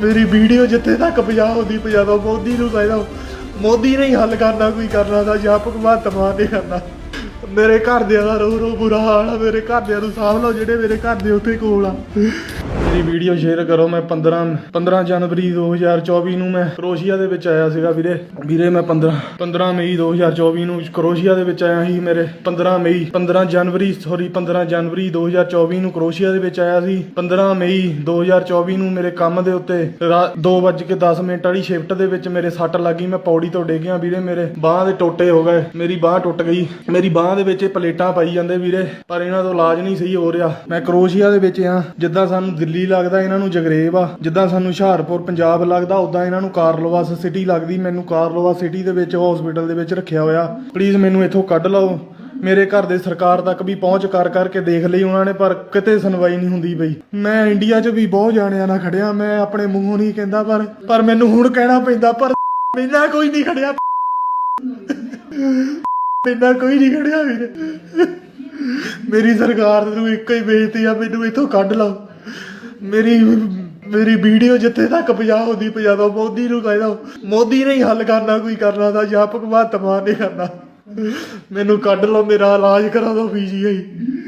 ਮੇਰੀ ਵੀਡੀਓ ਜਿੱਥੇ ਤੱਕ ਪੰਜਾਬ ਦੀ ਪਹੁੰਚਾਦਾ ਮੋਦੀ ਨੂੰ ਕਹਿੰਦਾ ਮੋਦੀ ਨੇ ਹੀ ਹੱਲ ਕਰਨਾ, ਕੋਈ ਕਰਨਾ ਦਾ ਜਾਂ ਭਗਵੰਤ ਮਾਨ ਨੇ ਕਰਨਾ। ਮੇਰੇ ਘਰਦਿਆਂ ਦਾ ਰੋ ਰੋ ਬੁਰਾ ਹਾਲ ਆ, ਮੇਰੇ ਘਰਦਿਆਂ ਨੂੰ ਸਾਂਭ ਲਓ ਜਿਹੜੇ ਮੇਰੇ ਘਰ ਦੇ ਉੱਥੇ ਕੋਲ ਆ। ਮੇਰੀ ਵੀਡੀਓ ਸ਼ੇਅਰ ਕਰੋ, ਮੈਂ 15 15 ਜਨਵਰੀ 2024 ਨੂੰ ਮੈਂ ਕਰੋਸ਼ੀਆ ਦੇ ਵਿੱਚ ਆਇਆ ਸੀਗਾ ਵੀਰੇ। ਵੀਰੇ, ਮੈਂ 15 15 ਮਈ 2024 ਨੂੰ ਕਰੋਸ਼ੀਆ ਦੇ ਵਿੱਚ ਆਇਆ ਸੀ ਮੇਰੇ। 15 ਮਈ 15 ਜਨਵਰੀ ਸੌਰੀ 15 ਜਨਵਰੀ 2024 ਨੂੰ ਕਰੋਸ਼ੀਆ ਦੇ ਵਿੱਚ ਆਇਆ ਸੀ। 15 ਮਈ 2024 ਨੂੰ ਮੇਰੇ ਕੰਮ ਦੇ ਉੱਤੇ 2:10 ਮਿੰਟ ਵਾਲੀ ਸ਼ਿਫਟ ਦੇ ਵਿੱਚ ਮੇਰੇ ਸੱਟ ਲੱਗੀ ਮੈਂ ਪੌੜੀ ਤੋਂ ਡਿੱਗਿਆ ਵੀਰੇ, ਮੇਰੇ ਬਾਹ ਦੇ ਟੋਟੇ ਹੋ ਗਏ, ਮੇਰੀ ਬਾਹ ਟੁੱਟ ਗਈ, ਮੇਰੀ ਬਾਹ ਦੇ ਵਿੱਚ ਇਹ ਪਲੇਟਾਂ ਪਾਈ ਜਾਂਦੇ ਵੀਰੇ, ਪਰ ਇਹਨਾਂ ਤੋਂ ਇਲਾਜ ਨਹੀਂ ਸਹੀ ਹੋ ਰਿਹਾ। ਮੈਂ ਕਰੋਸ਼ੀਆ ਦੇ ਵਿੱਚ ਆ ਜਿੱਦਾਂ ਸਾਨੂੰ ਦਿੱਲੀ ਲੱਗਦਾ, ਇਹਨਾਂ ਨੂੰ ਜਗਰੇਬ ਆ। ਜਿੱਦਾਂ ਸਾਨੂੰ ਹੁਸ਼ਿਆਰਪੁਰ, ਪੰਜਾਬ ਲੱਗਦਾ, ਉਦਾਂ ਇਹਨਾਂ ਨੂੰ ਕਾਰਲੋਵਾਸ ਸਿਟੀ ਲੱਗਦੀ। ਮੈਨੂੰ ਕਾਰਲੋਵਾਸ ਸਿਟੀ ਦੇ ਵਿੱਚ ਹਸਪੀਟਲ ਦੇ ਵਿੱਚ ਰੱਖਿਆ ਹੋਇਆ। ਪਲੀਜ਼ ਮੈਨੂੰ ਇੱਥੋਂ ਕੱਢ ਲਓ। ਮੇਰੇ ਘਰ ਦੇ ਸਰਕਾਰ ਤੱਕ ਵੀ ਪਹੁੰਚ ਕਰ ਕਰਕੇ ਦੇਖ ਲਈ ਉਹਨਾਂ ਨੇ, ਪਰ ਕਿਤੇ ਸੁਣਵਾਈ ਨਹੀਂ ਹੁੰਦੀ ਬਈ ਮੈਂ ਇੰਡੀਆ 'ਚ ਵੀ ਬਹੁਤ ਜਾਣਿਆਂ ਨਾਲ ਖੜਿਆ, ਮੈਂ ਆਪਣੇ ਮੂੰਹੋਂ ਨਹੀਂ ਕਹਿੰਦਾ, ਪਰ ਪਰ ਮੈਨੂੰ ਹੁਣ ਕਹਿਣਾ ਪੈਂਦਾ, ਪਰ ਮੈਨਾਂ ਕੋਈ ਨਹੀਂ ਖੜਿਆ। ਮੈਨਾਂ ਕੋਈ ਨਹੀਂ ਖੜਿਆ ਵੀਰੇ। ਮੇਰੀ ਸਰਕਾਰ ਨੂੰ ਇੱਕੋ ਹੀ ਬੇਨਤੀ ਆ, ਮੈਨੂੰ ਇੱਥੋਂ ਕੱਢ ਲਓ। ਮੇਰੀ ਮੇਰੀ ਵੀਡੀਓ ਜਿੱਥੇ ਤੱਕ ਪਜਾ ਪੰਜਾਬ ਪਜਾ ਦੋ ਮੋਦੀ ਨੂੰ ਕਹਿੰਦਾ ਮੋਦੀ ਨੇ ਹੀ ਹੱਲ ਕਰਨਾ, ਕੋਈ ਕਰਨਾ ਦਾ ਜਾਂ ਭਗਵੰਤ ਮਾਨ ਨੇ ਕਰਨਾ। ਮੈਨੂੰ ਕੱਢ ਲਓ, ਮੇਰਾ ਇਲਾਜ ਕਰਾ ਦਿਓ, ਪੀਜੀਆਈ।